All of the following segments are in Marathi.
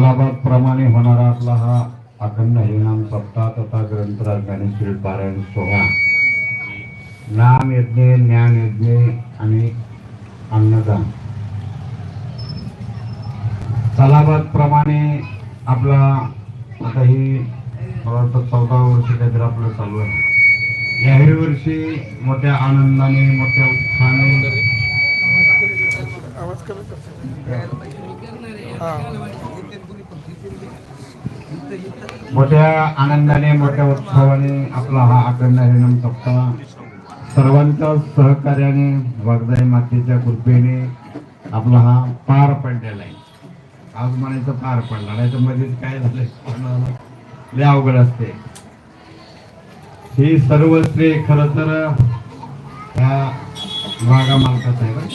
प्रमाणे होणारा आपला हा अखंड हरिनाम सप्ताह तथा ग्रंथराज ज्ञानेश्वरी पारायण सोहळा नाम यज्ञ ज्ञान यज्ञ आणि अन्नदान सालाबाद प्रमाणे आपला आता ही मला वाटतं चौदा वर्ष काहीतरी आपलं चालू आहे याही वर्षी मोठ्या आनंदाने मोठ्या उत्साहाने आवाज कमी कर. हा. मोठ्या आनंदाने मोठ्या उत्सवाने आपला हा अखंड हरिनाम सप्ताह सर्वांच्या सहकार्याने वागदाई मातेच्या कृपेने आपला हा पार पडलेला आहे. आज म्हणायचं पार पडला नाही तर मध्येच काय झालं लय अवघड असते. ही सर्व स्त्री खर तर ह्या जागा मालकाच आहे बरं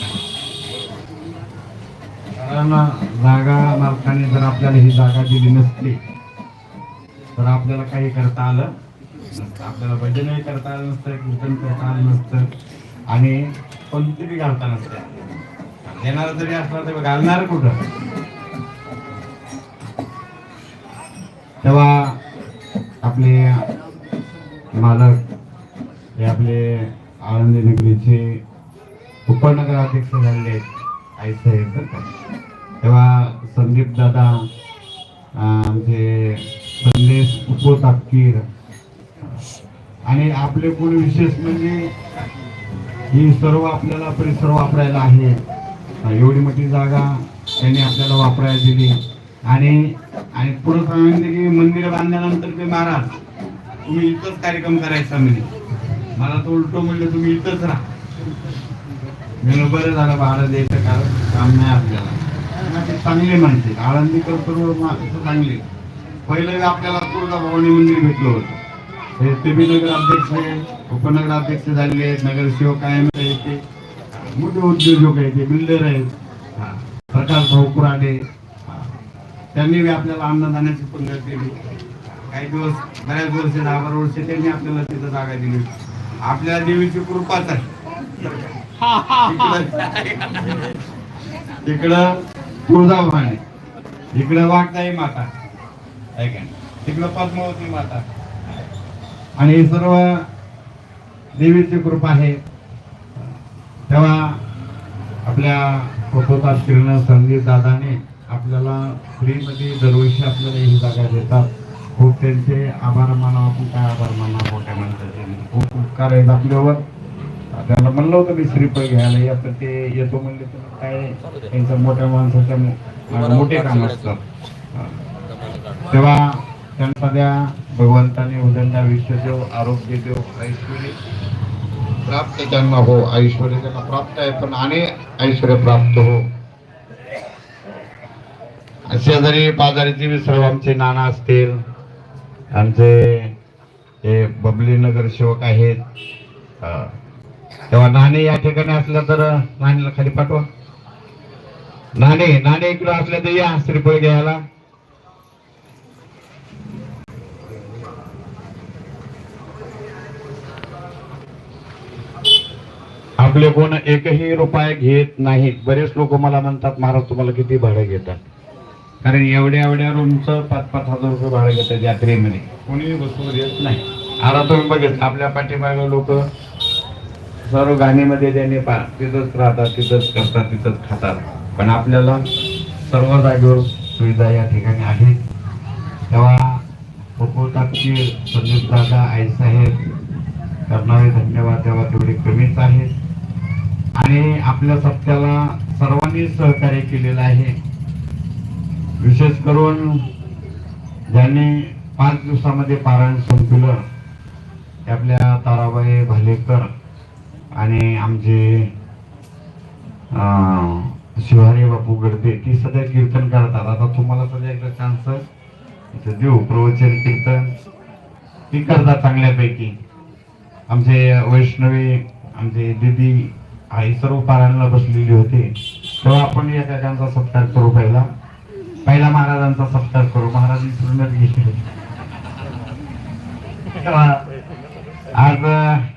कारण जागा मालकाने जर आपल्याला ही जागा दिली नसती तर आपल्याला काही करता आलं नसतं आपल्याला भजनही करता आलं नसतं कीर्तन करता आलं नसतं आणि पंक्ती बी घालता नसतं. देणार जरी असणार तर घालणार कुठं? तेव्हा आपले मालक हे आपले आळंदी नगरीचे उपनगराध्यक्ष झालेले आहेत आई साहेब तेव्हा संदीप दादा आमचे संदेश उपो तापकीर. आणि आपले गुण विशेष म्हणजे ही सर्व आपल्याला परिसर वापरायला आहे. एवढी मोठी जागा त्यांनी आपल्याला वापरायला दिली. आणि आणि पुढे सांगितले की मंदिर बांधल्यानंतर ते महाराज तुम्ही इथंच कार्यक्रम करायचा म्हणजे मला तो उलटो म्हणलं तुम्ही इथंच राहा. मी बरं झालं बाळा द्यायचं कारण काम नाही आपल्याला. चांगले माणसे आळंदीकर सर्व चांगले. पहिलं आपल्याला तुळजाभवानी मंदिर भेटलं होतं. हे ते नगर अध्यक्ष आहे, उपनगराध्यक्ष झालेले आहेत नगरसेवक कायम आहेत ते मोठे उद्योजक आहेत ते बिल्डर आहेत. हा. प्रकाश भाऊ कुराडे. त्यांनी आपल्याला अन्नदानाची पुण्य केली. काही दिवस बऱ्याच वर्ष दहा बारा वर्ष त्यांनी आपल्याला तिथं जागा दिली. आपल्या देवीची कृपाच आहे. तिकडं तुळजाभवानी इकडं वागताई माता. आहे का? तिकडं पद्मावती माता. आणि हे सर्व देवीची कृपा आहे. तेव्हा आपल्या फोटोतात फिरणं संदीप दादाने आपल्याला फ्रीमध्ये दरवर्षी आपल्याला ही जागा देतात. खूप त्यांचे आभार मानावं आपण काय आभार मानावं मोठ्या माणसाचे. खूप उपकार आहेत आपल्यावर. त्याला म्हणलं होतं मी श्रीफळ घ्यायला या तर ते येतो म्हणले तर काय? त्यांचं मोठ्या माणसाच्या मोठे काम असतं तेव्हा त्यांना द्या भगवंताने उदंडा विश्व देव आरोग्य देव ऐश्वर प्राप्त त्यांना हो ऐश्वर त्यांना प्राप्त आहे पण आणि ऐश्वर प्राप्त हो. शेजारी पाजारीचे बी सर्व आमचे नाना असतील आमचे हे बबली नगर सेवक आहेत. तेव्हा नाणे या ठिकाणी असलं तर नाणीला खाली पाठवा. नाणे नाणे इकडं असले तर या श्रीफळ घ्यायला. आपले कोण एकही रुपये घेत नाहीत. बरेच लोक मला म्हणतात महाराज तुम्हाला किती भाडं घेतात? कारण एवढ्या एवढ्या रूमचं पाच पाच हजार रुपये भाडं घेतात यात्रेमध्ये. कोणीही वस्तू घेत नाही. आता तुम्ही बघितलं आपल्या पाठीमागे लोक सर्व गाणीमध्ये त्यांनी पा तिथंच राहतात तिथंच करतात तिथंच खातात. पण आपल्याला सर्व जागेवर सुविधा या ठिकाणी आहेत. तेव्हा उपतापची संदीप दादा आईसाहेब करणारे धन्यवाद तेव्हा तेवढे कमीच आहेत. आणि आपल्या सत्याला सर्वांनी सहकार्य केलेलं आहे. विशेष करून ज्यांनी पाच दिवसामध्ये पारायण संपलं ते आपल्या ताराबाई भालेकर आणि आमचे शिवारी बापू गर्दे ती सध्या कीर्तन करतात आता तुम्हाला सध्या एकदा चान्स इथं देऊ प्रवचन कीर्तन. ती करतात चांगल्यापैकी. आमचे वैष्णवी आमचे दिदी आई सर्व पारायणाला बसलेली होते. तेव्हा आपण या काकांचा सत्कार करू पहिला. पहिला महाराजांचा सत्कार करू. महाराज विसरूनच गेले आज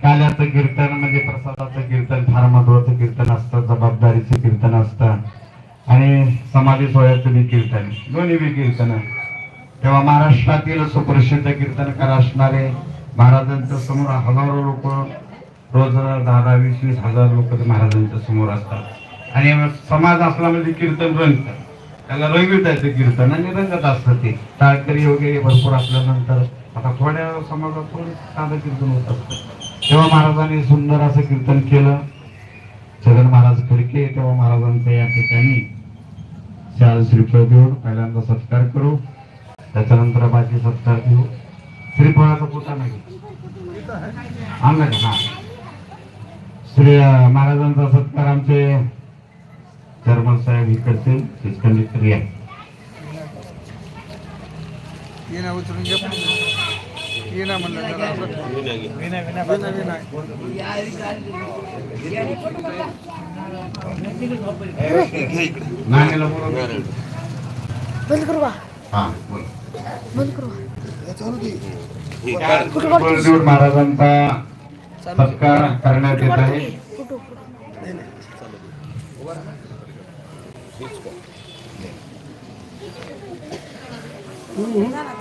काल्याचं कीर्तन म्हणजे प्रसादाचं कीर्तन फार महत्वाचं कीर्तन असतं जबाबदारीचं कीर्तन असतं. आणि समाधी सोहळ्याचं बी कीर्तन. दोन्ही बी कीर्तन. तेव्हा महाराष्ट्रातील सुप्रसिद्ध कीर्तनकार असणारे महाराजांच्या समोर हजारो लोक रोज दहा दहा वीस वीस हजार लोक महाराजांच्या समोर असतात. आणि समाज असला म्हणजे कीर्तन रंगतं. त्याला रंगीत येतं कीर्तन आणि रंगत असतं ते. टाळकरी वगैरे भरपूर असल्यानंतर आता थोड्या समाजात थोडं साधं कीर्तन होत असतं. तेव्हा महाराजांनी सुंदर असं कीर्तन केलं. छगन महाराज खडके तेव्हा महाराजांचा या ठिकाणी चार श्रीफळ देऊन पहिल्यांदा सत्कार करू. त्याच्यानंतर बाकी सत्कार देऊ. श्रीफळाचा पोता नाही. अंगण हा. श्री महाराजांचा सत्कार आमचे चर्मन साहेब हे नाण्याला बोलव. बंद करू बा हा बोल. बंद करू महाराजांचा सत्कार करण्यात येत आहे.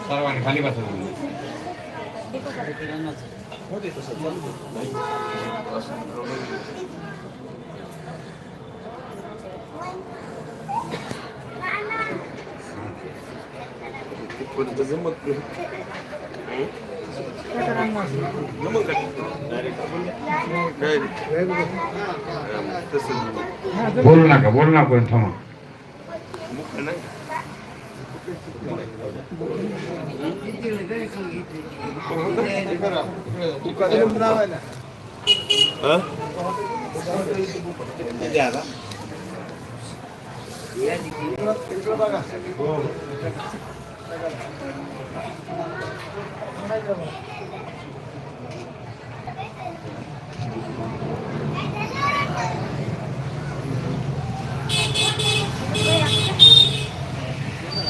सर्वांनी खाली बसा. बोलू नका बोलू नका कोणी थांबा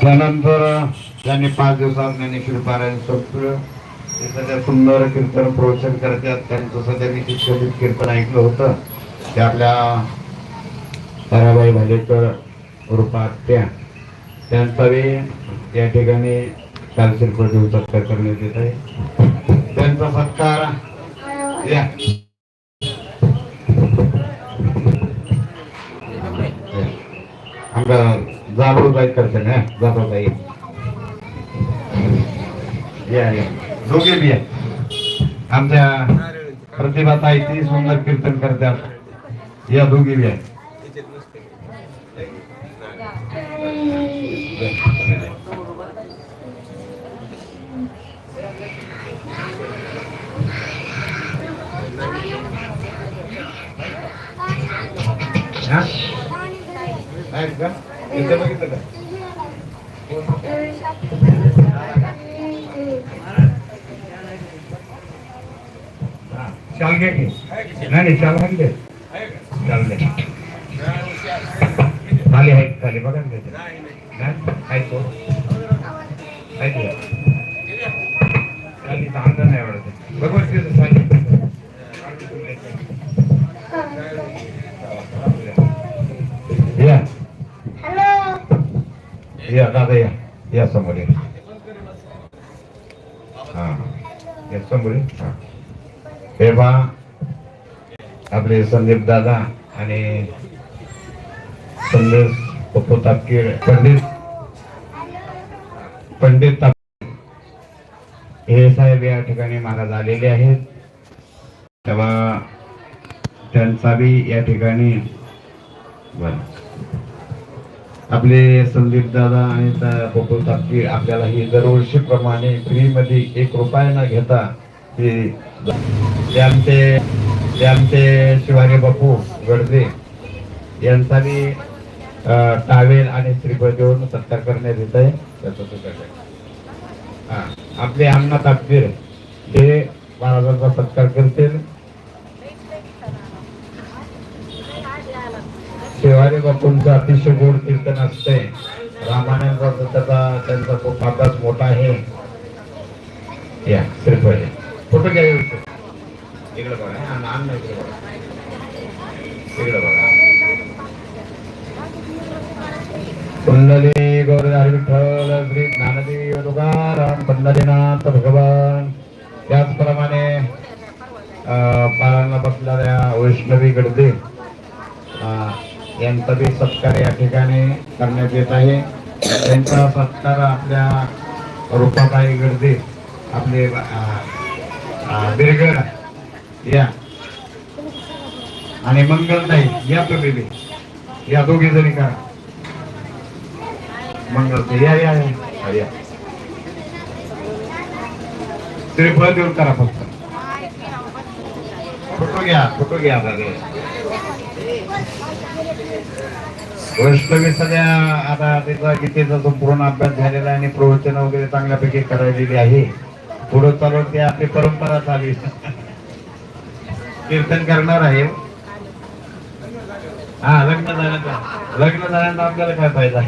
त्यानंतर त्यांनी पाच दिवसात ज्ञानेश्वरी पारायण संपलं ते सध्या सुंदर कीर्तन प्रवचन करतात. त्यांचं सध्या मी शिक्षित कीर्तन ऐकलं होतं. ते आपल्या ताराबाई भालेकर रूपात त्या. त्यांचा या ठिकाणी कालशिरपट देऊन सत्कार करण्यात येत आहे. त्यांचा सत्कार या. आमच्या जाधवताई करते ना जाधवताई या या. दोघे बी आमच्या प्रतिभाताई ती सुंदर कीर्तन करतात. या दोघे बी आहे? आहेत का? इथं बघितलं का? शाल घ्या की. नाही नाही शाल घाल दे शाल दे खाली आहेत खाली बघा ना त्याच्यात. नाही? आहेत आहेत का? शाल इथं अंदर नाही आवडत बघ बरं तिथं शाल. या या दादा या या समोर या हा या तेव्हा आपले संदीप दादा आणि संदेश पप्पू तापकीर पंडित. पंडित ताप हे साहेब या ठिकाणी महाराज आलेले आहेत. तेव्हा त्यांचा बी या ठिकाणी आपले संदीप दादा आणि पप्पू तापकीर आपल्याला ही दरवर्षीप्रमाणे फ्रीमध्ये एक रुपया न घेता हे ते आमचे ते आमचे शिवाजी बापू गडजे यांचा मी टावेल आणि श्रीफळ देऊन सत्कार करण्यात येत आहे. त्याचा सुद्धा हा आपले अण्णा तापवीर हे महाराजांचा सत्कार करतील. शिवाजी बापूंचं अतिशय गोड कीर्तन असते. रामायणाचा त्याचा त्यांचा खूप अभ्यास मोठा आहे. या श्रीफळ फोटो घ्या. इकडे बघा हे इकडे बघा. इकडे बघा. कुंडली गौरधारी विठ्ठल श्री ज्ञानदेव तुकाराम पंढरीनाथ भगवान. त्याचप्रमाणे पारांना बसणाऱ्या वैष्णवी गडदे यांचा बी सत्कार या ठिकाणी करण्यात येत आहे. त्यांचा सत्कार आपल्या रूपाबाई गडदे आपले बिरगड या. आणि मंगलताई या तुम्ही या दोघे जणी करा. मंगलताई या या या. या. श्रीफळ देऊन करा फक्त. फोटो घ्या फोटो घ्या दादा. वैष्णवी सगळ्या आता त्याचा गीतेचा संपूर्ण अभ्यास झालेला आहे आणि प्रवचन वगैरे चांगल्यापैकी करायलेली आहे. पुढे चालून ते आपली परंपरा चालली कीर्तन करणार आहे. हा लग्न झाल्यानंतर लग्न झाल्यानंतर आपल्याला काय फायदा?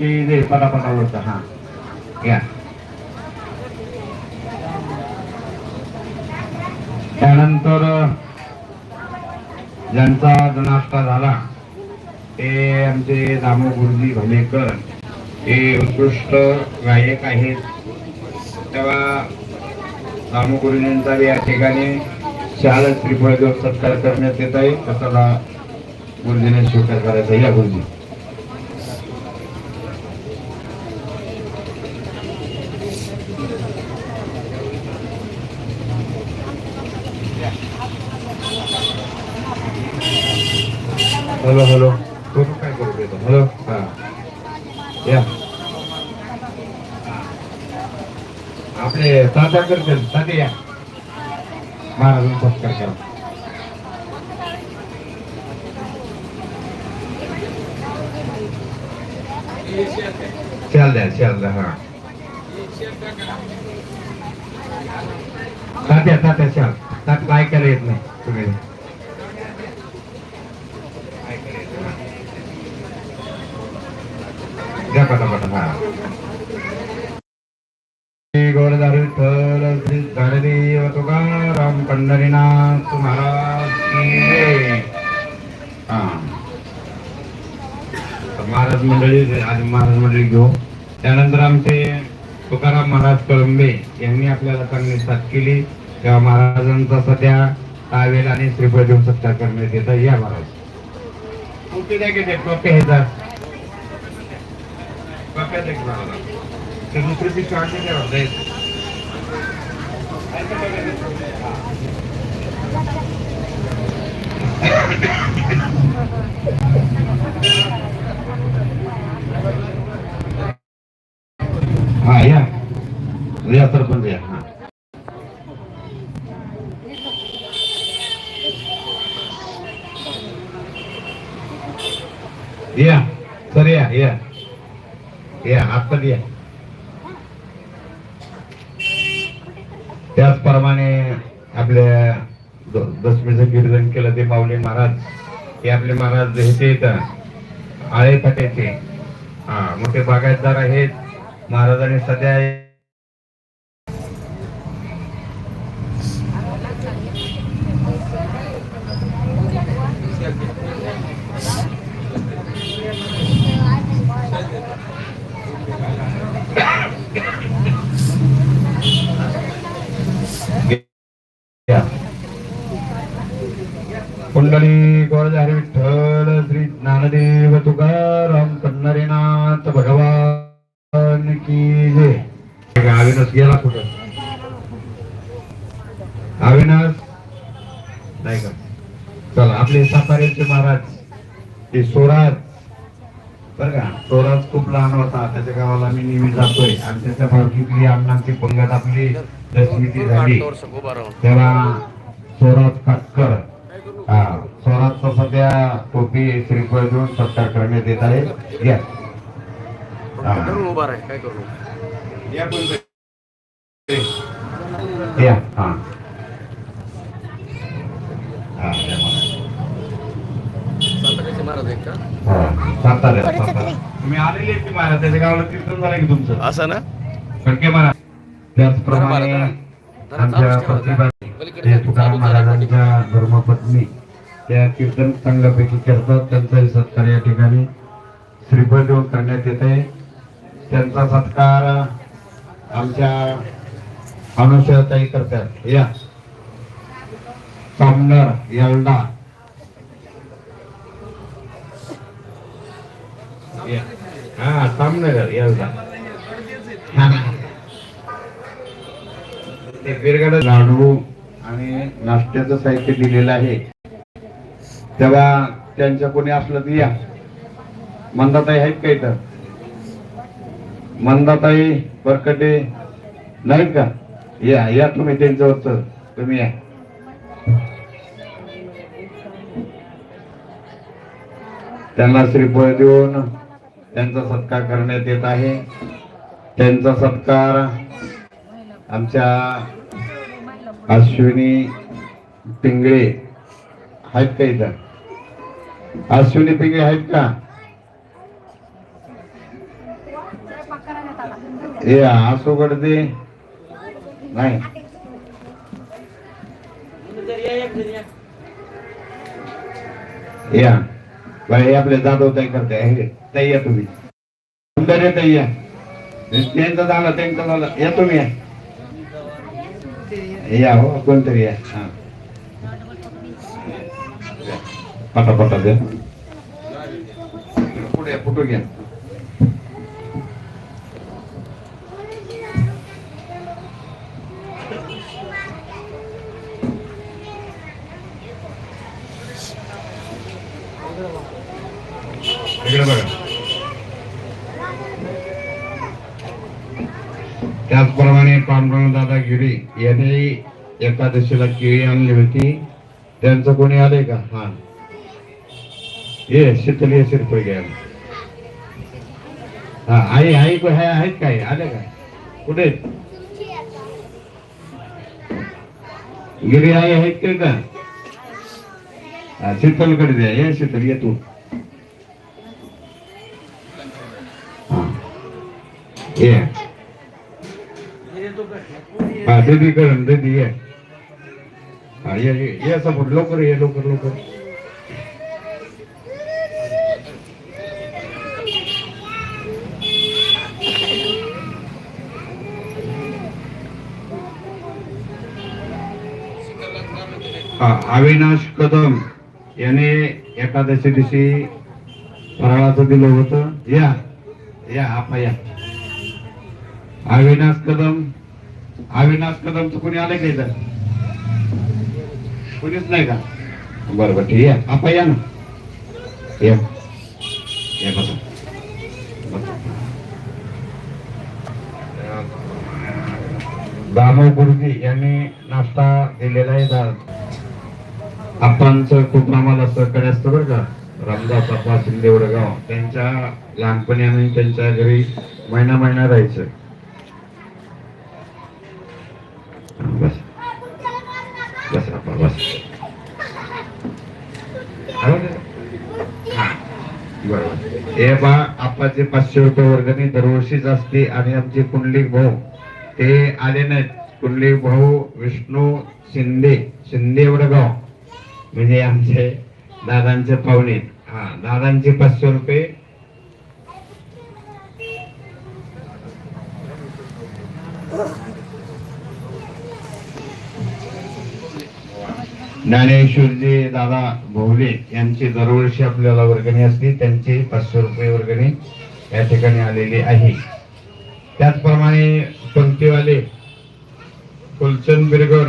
की जय पटापटा होता हा या त्यानंतर ज्यांचा नाश्ता झाला ते आमचे दामो गुरुजी भलेकर हे उत्कृष्ट गायक आहेत तेव्हा दामो गुरुजींचा या ठिकाणी शाल त्रिफळ देऊन सत्कार करण्यात येत आहे त्याचा गुरुजीने स्वीकार करायचा या गुरुजी हॅलो हॅलो. करू काय करू देतो हॅलो. हा. या. आपले तात्या करतील. तात्या या. महाराज सत्कार करा चाल द्या चाल द्या हा. तात्या तात्या चाल. तात्या ऐकायला येत नाही तुम्ही? द्या तुकाराम पंढरीनाथ महाराज महाराज मंडळी आधी महाराज मंडळी घेऊ त्यानंतर आमचे तुकाराम महाराज कळंबे यांनी आपल्याला चांगली साथ केली तेव्हा महाराजांचा सध्या तावेल आणि श्रीफळ देऊन सत्कार करण्यात येतात या महाराज कुठे द्या टोपे टोप्या द्या की महाराज ते दुसरी पिशवी आणली नाही वाटतं. हा या या सरपंच या हा या सर या या या आतमध्ये या त्याचप्रमाणे आपल्या दशमीचं कीर्तन केलं ते माऊली महाराज. हे आपले महाराज हे ते इथं आळे फाट्याचे. हा मोठे बागायतदार आहेत. महाराजांनी सध्या या. कुंडली गोरधारी विठ्ठल श्री ज्ञानदेव तुकाराम पंढरीनाथ भगवान की जय अविनाश गेला कुठं अविनाश. नाही का? चला आपले साताऱ्याचे महाराज ते सोराज बरं का? सोराज खूप लहान होता. त्याच्या गावाला मी नेहमी जातोय. आणि त्याच्या भावकीतली अण्णांची पंगत आपली दशमीची झाली. तेव्हा सोराज काटकर हा स्वराजचा सध्या टोपी श्रीफळ देऊन सत्कार करण्यात येत आहे. या. उभा काय करू या. हा हा, या मला. साताऱ्याचे महाराज आहेत का हा, सातारा सातारा महाराज त्याच्या गावाला कीर्तन झालं की तुमचं असं ना महाराज त्याचप्रमाणे. आमच्या. प्रतिभा तुकाराम. महाराजांच्या धर्मपत्नी त्या कीर्तन चांगल्यापैकी करतात त्यांचाही सत्कार या ठिकाणी श्रीफळ देऊन करण्यात येत आहे त्यांचा सत्कार आमच्या अनुषयाताई करतात या सामनर यल्डा या. हा सामनगर यल्डा ते बिरगड लाडू आणि नाश्त्याचं साहित्य दिलेलं आहे तेव्हा त्यांच्या कोणी असलं तर या मंदाताई आहेत का इथं मंदाताई बरकटे नाहीत का या या तुम्ही त्यांच्यावरच तुम्ही या त्यांना श्रीफळ देऊन त्यांचा सत्कार करण्यात येत आहे. त्यांचा सत्कार आमच्या अश्विनी पिंगळे आहेत का इथं? अश्विनी पिंगळे आहेत का? हे आसो गडदे नाही. या. हे आपले जाधव ताई करते हे ताई या तुम्ही. सुंदर आहे ताई या. त्यांचं झालं त्यांचं झालं. या तुम्ही या. या हो कोणतरी या. हा. पटापटा द्या. पुढे फुटू घ्या इकडे बघा त्याचप्रमाणे दादा गिरी यांनी एकादशीला केळी आणली होती. त्यांचं कोणी आले का? हा. ये शीतल ये शिरपळ घ्यायला हा आई आई को- आहेत काय? आले काय कुठे गिरी आई आहेत काय का? हा, शीतलकडे द्या. ये शीतल ये तू. हा. ये. हा दीदी करण दीदी ये हा ये ये ये लवकर ये लवकर लवकर. हा, अविनाश कदम याने एकादशी दिवशी फराळाचं दिलं होतं. या या आपा या. अविनाश कदम अविनाश कदमचं कोणी आलंय का इथं? कोणीच नाही का? बरं बरं ठीक आहे. आपा या ना. या. या बसा. दामो गुरुजी यांनी नाश्ता दिलेला आहे दा- आप्पांचं खूप आम्हाला सहकार्य असतं बरं का? रामदास आप्पा शिंदे वडगाव त्यांच्या लहानपणी आम्ही त्यांच्या घरी महिना महिना राहायचं. हे बा आप्पाचे पाचशे रुपये वर्गणी दरवर्षीच असते आणि आमचे कुंडलिक भाऊ ते आले नाहीत. कुंडलिक भाऊ विष्णू शिंदे शिंदे वडगाव म्हणजे आमचे दादांचे पाहुणे. हा दादांचे पाचशे रुपये ज्ञानेश्वरजी दादा भोवले यांची दरवर्षी आपल्याला वर्गणी असली त्यांची पाचशे रुपये वर्गणी या ठिकाणी आलेली आहे. त्याचप्रमाणे पंक्तीवाले कुलचंद बिरगड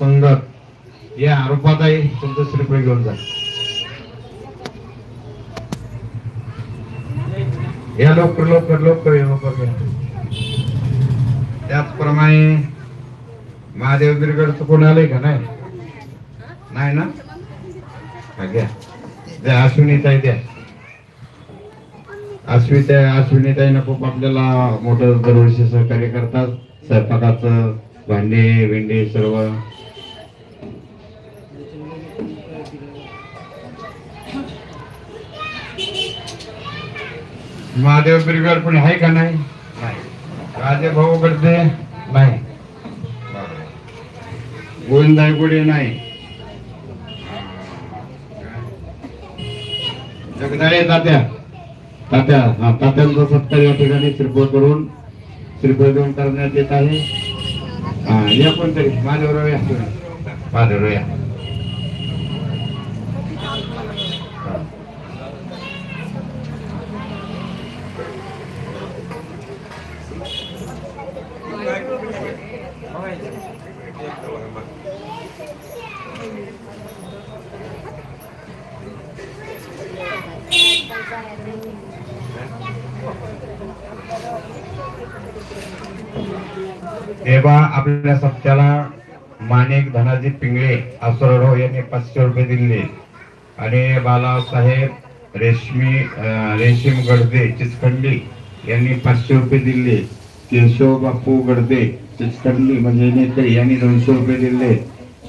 संगत या आरोपात आहे तुमचं श्रीफळ घेऊन जा या लवकर लवकर लवकर लवकर त्याचप्रमाणे महादेव बिरगडचं कोण आलंय का नाही? नाही ना? घ्या. द्या अश्विनीताई द्या. अश्विता अश्विनीताईनं खूप आपल्याला मोठं दरवर्षी सहकार्य करतात. स्वयंपाकाचं भांडे विंडे सर्व. महादेव ब्रिगेड पण आहे का नाही? राजे भाऊ गडदे नाही. गोविंदाई गुडे नाही. जगदाळे तात्या. तात्या हा तात्यांचा सत्कार या ठिकाणी श्रीफळ करून श्रीफळ देऊन करण्यात येत आहे. हा या कोणतरी? माझ्यावर या. माझ्यावर या. तेव्हा आपल्या सत्याला माणिक धनाजी पिंगळे असरडो यांनी पाचशे रुपये दिले. आणि बालासाहेब रेशमी रेशीम गडदे चिचखंडी यांनी पाचशे रुपये दिले. केशव बापू गडदे चिचखंडी म्हणजे नेते यांनी दोनशे रुपये दिले.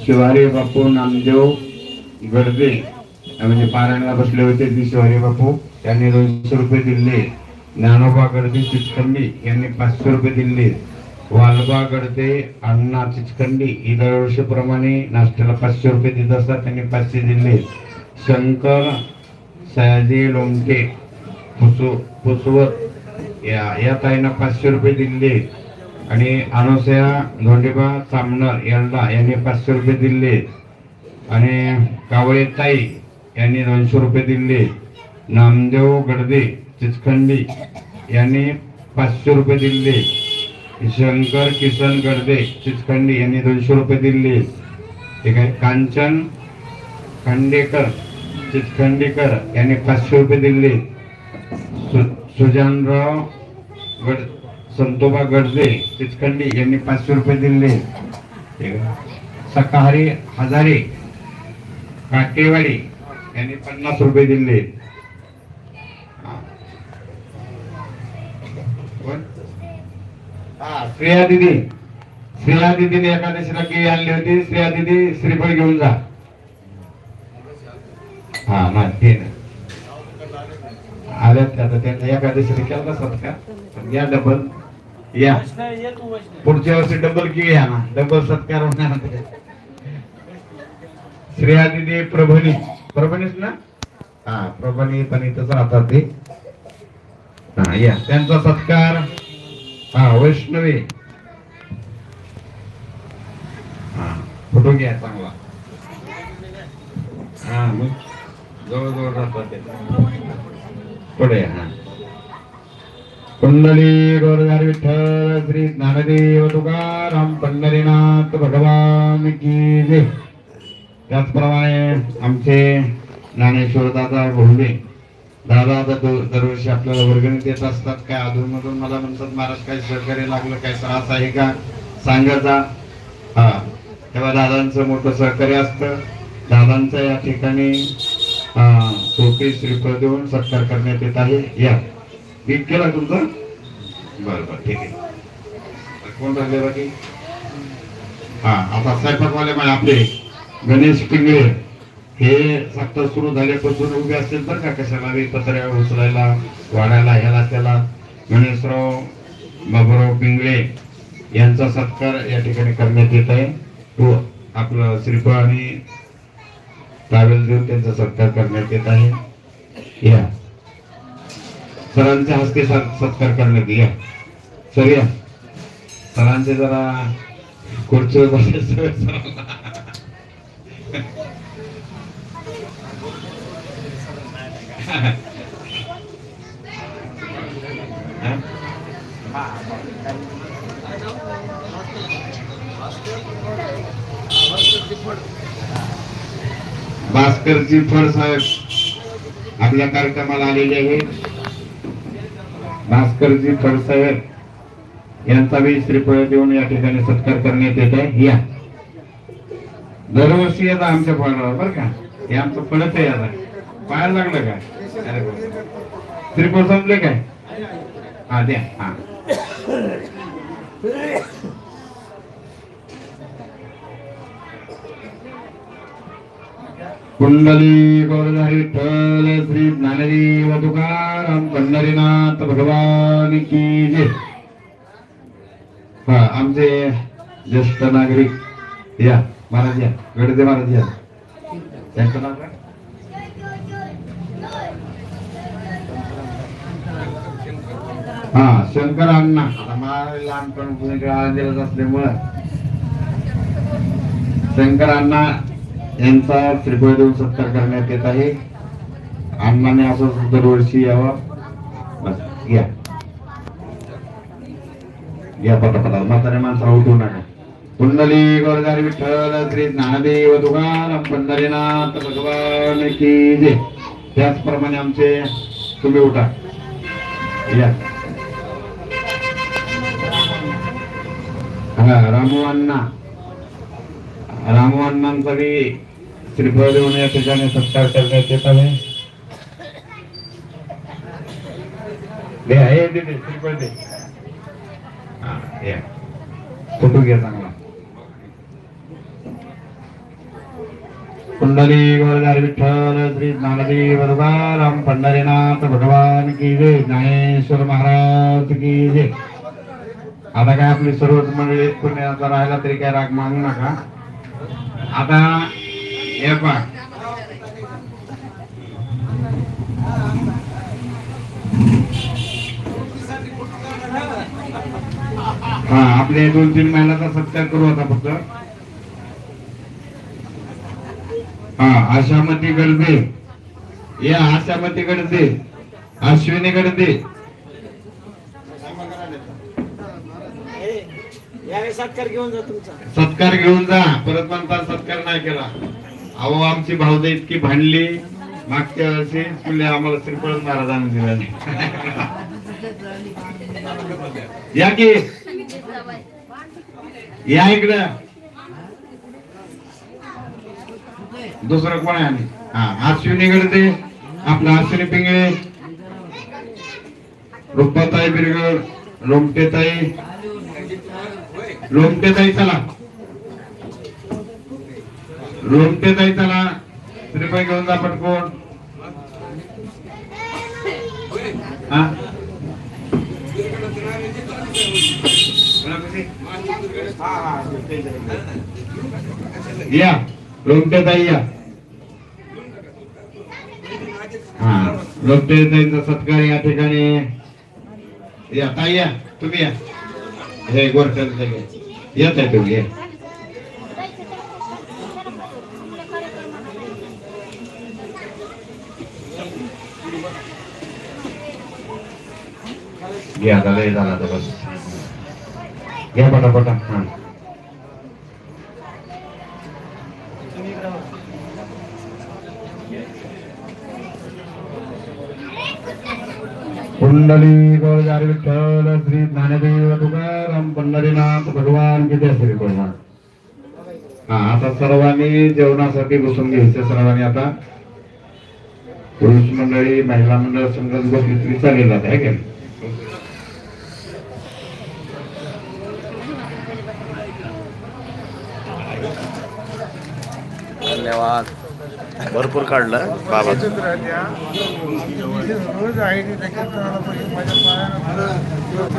शिवारी बापू नामदेव गडदे म्हणजे पारायणाला बसले होते ती शिवारी बापू. यांनी दोनशे रुपये दिले. ज्ञानोबा गडदे चिचखंडी यांनी पाचशे रुपये दिले. वालबा गडदे अण्णा चिचखंडी ही दरवर्षीप्रमाणे नाश्त्याला पाचशे रुपये देत असतात त्यांनी पाचशे दिले. शंकर सयाजी लोमटे पुसू पुसवत या या ताईंना पाचशे रुपये दिले. आणि अनुसया धोंडेबा सामनर यांना यांनी पाचशे रुपये दिले. आणि कावळे ताई यांनी दोनशे रुपये दिले. नामदेव गडदे चिचखंडी यांनी पाचशे रुपये दिले. शंकर किसन गडदे चिचखंडी यांनी दोनशे रुपये दिले. ठीक आहे कांचन खांडेकर चिचखंडीकर यांनी पाचशे रुपये दिले. सु सुजानराव गड संतोबा गडदे चिचखंडी यांनी पाचशे रुपये दिले. सकाहारी हजारे काटेवाडी यांनी पन्नास रुपये दिले हा. कोण? हा श्रेया दिदी. श्रेया दिदीने एकादशीला केळी आणली होती. श्रेया दिदी श्रीफळ घेऊन जा. हा ना. ते आल्यात का आता त्यांना? एकादशीला केला सत्कार? या डबल या. पुढच्या वर्षी डबल केळी या ना डबल सत्कार होणार ना. श्रेया दिदी प्रभणी प्रभणीच ना? हा प्रभणी पण इथंच राहतात ते. हा या. त्यांचा सत्कार. हा वैष्णवी. हा फोटो घ्या चांगला. हा मग जवळ जवळ राहतात पुढे हा. कुंडली गोरधार विठ्ठल श्री ज्ञानदेव तुकाराम पंढरीनाथ भगवान की जय. त्याचप्रमाणे आमचे ज्ञानेश्वर दादा भोंडे दादा आता दर- दरवर्षी आपल्याला वर्गणी देत असतात. काय अधूनमधून मला म्हणतात महाराज काय सहकार्य लागलं काय त्रास आहे का? सांगायचा हा. तेव्हा दादांचं मोठं सहकार्य असतं. दादांचं या ठिकाणी टोपी श्रीफळ देऊन सत्कार करण्यात येत आहे. या. ठीक केला तुमचं? बरं बरं ठीक आहे. कोण राहिले बाकी? हा आता स्वयंपाकवाले म्हणजे आपले. गणेश पिंगळे. हे सत्ता सुरू झाल्यापासून उभे असतील तर का कशाला बी पत्र्या उचलायला वाढायला ह्याला त्याला. गणेशराव बाबूराव पिंगळे यांचा सत्कार या ठिकाणी करण्यात येत आहे. तो आपलं श्रीफळ आणि ट्रॅव्हल देऊन त्यांचा सत्कार करण्यात येत आहे. या. सरांच्या हस्ते सत्कार करण्यात या. सर या. सरांचे जरा खुर्चीवर बसायचं सरांना. भास्करजी फड साहेब आपल्या कार्यक्रमाला आलेले आहेत भास्करजी फड साहेब यांचा बी श्रीफळ देऊन या ठिकाणी सत्कार करण्यात येत आहे. या. दरवर्षी येतात आमच्या फळावर बरं का? हे आमचं फळच आहे आता. पाहायला लागलं काय अरे वा. संपले काय? हा द्या. हा. कुंडली गौरधारी विठ्ठल श्री ज्ञानदेव तुकाराम पंढरीनाथ भगवान की जय. हा आमचे ज्येष्ठ नागरिक या. महाराज या. गडदे महाराज या. त्यांचं नाव हा शंकर अण्णा मला लहानपण दिवस असल्यामुळं. शंकर अण्णा यांचा श्रीफळ देऊन सत्कार करण्यात येत आहे. अण्णाने असं दरवर्षी यावं. बस या. या पटापटा म्हातारे माणसा उठवू नका. कुंडली गोरगारी विठ्ठल श्री ज्ञानदेव तुकाराम पंढरीनाथ भगवान की जय. त्याचप्रमाणे आमचे तुम्ही उठा. या. हा रामू अण्णा रामू अण्णांचा बी श्रीफळ देऊन या ठिकाणी सत्कार करण्यात येत आहे. फोटो घ्या चांगला. विठ्ठल श्री पंढरीनाथ भगवान की जय ज्ञानेश्वर महाराज की जय. आता काय आपली सर्वच मंडळी पुण्याचा राहिला तरी काय राग मागू नका. आता हे पहा. हा आपले दोन तीन महिन्याचा सत्कार करू आता फक्त. हा आशामती गडदे या आशामती गडदे अश्विनी गडदे सत्कार घेऊन जा परत म्हणता सत्कार नाही केला. अहो आमची भावजा इतकी भांडली. मागच्या वर्षी तुले आम्हाला श्रीफळ महाराजांनी दिला. या की? या इकडं. दुसरं कोण आहे आणि? हा अश्विनी गडते आपला अश्विनी पिंगळे. रुपाताई बिरगड लोमटेताई. लोमटेताई चला. लोमटेताई चला. त्रिपाई घेऊन जा पटकोण हा? या. लोमटेताई या. हा. लोमटेताईंचा सत्कार या ठिकाणी. या ताई या. तुम्ही या. हे गोरटन येत आहे तुम्ही या. घ्या आता लय झाला तर बस घ्या पटापटा हा कुंडली गोळदार विठ्ठल श्री ज्ञानदेव तुकाराम पंढरीनाथ भगवान किती श्री भगवान हा आता सर्वांनी जेवणासाठी बसून घ्यायचं सर्वांनी आता. पुरुष मंडळी महिला मंडळ संघ बसली चालेल आता आहे का धन्यवाद. भरपूर काढलं. बाबा. रोज. आहे माझ्या पायानं